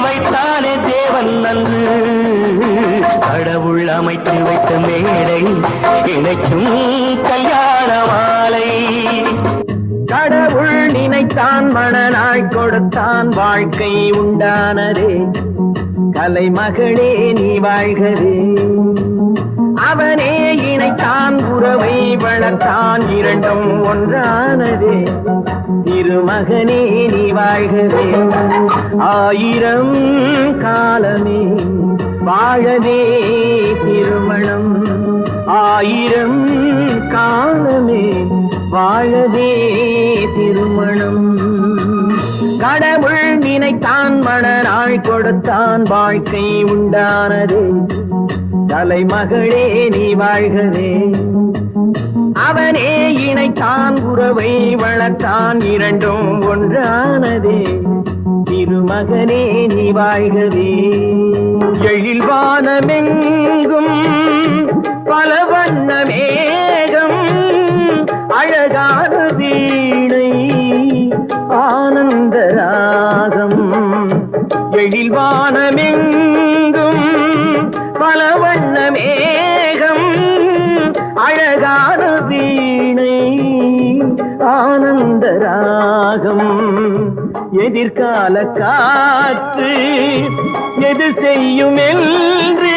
வைத்தானே தேவன் நன்று. கடவுள் அமைத்து வைத்த மேடை இணைக்கும் கல்யாண மாலை. கடவுள் நினைத்தான் மணனாய் கொடுத்தான் வாழ்க்கை உண்டானதே. கலை மகளே நீ வாழ்கவே. அவனே இணைத்தான் உறவை வளர்த்தான் இரண்டும் ஒன்றானதே. திருமகனே நீ வாழ்கவே. ஆயிரம் காலமே வாழவே திருமணம். ஆயிரம் காலமே வாழவே திருமணம். கடவுள் நினைத்தான் மணநாள் கொடுத்தான் வாழ்க்கை உண்டானதே. தலைமகளே நீ வாழ்கவே. அவனே இணைத்தான் உறவை வளர்த்தான் இரண்டும் ஒன்றானதே. மகனே நீ வாழ்கவே. எழில் வானமெங்கும் பல வண்ண மேகம் அழகான வீணை ஆனந்த ராகம். எழில் வானமெங்கும் பல வண்ண மேகம் அழகான வீணை ஆனந்த ராகம். எதிர்கால காற்று எது செய்யும் என்று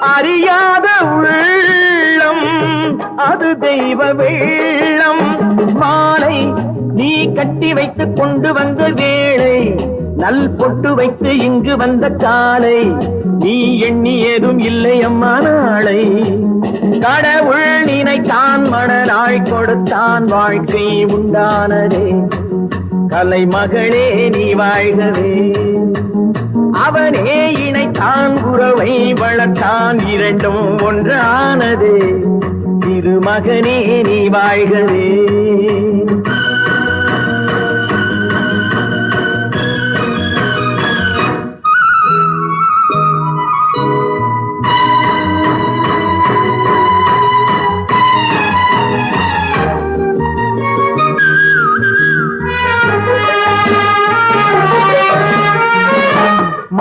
அறியாத உள்ளம் அது தெய்வ வெள்ளம். மாலை நீ கட்டி வைத்துக் கொண்டு வந்த வேளை நல் பொட்டு வைத்து இங்கு வந்த காலை நீ எண்ணி ஏதும் இல்லை அம்மா நாளை. கடவுள் நினைத்தான் மணலாய் கொடுத்தான் வாழ்க்கை உண்டானதே. கலை மகளே நீ வாழ்கவே. அவனே இணைத்தான் குறவை வளர்த்தான் இரண்டும் ஒன்றானதே. திருமகனே நீ வாழ்கவே.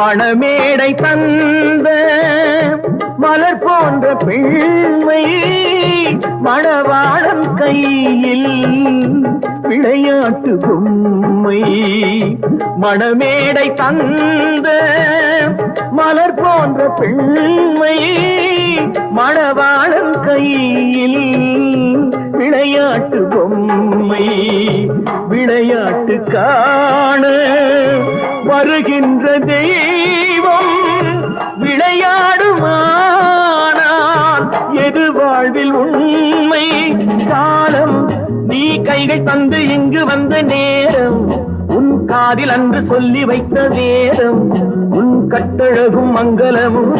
மணமேடை தந்த மலர் போன்ற பெண்மை மணவாளன் கையில் விளையாட்டு பொம்மை மணமேடை தந்த மலர் போன்ற பெண்மை மணவாளன் கையில் விளையாட்டு பொம்மை விளையாட்டு காண வருகின்ற தெய்வம் விளையாடுமானால் எது வாழ்வில் உண்மை? காலம் நீ கைகள் தந்து இங்கு வந்த நேரம் உன் காதில் அன்று சொல்லி வைத்த நேரம் உன் கட்டழகும் மங்களமும்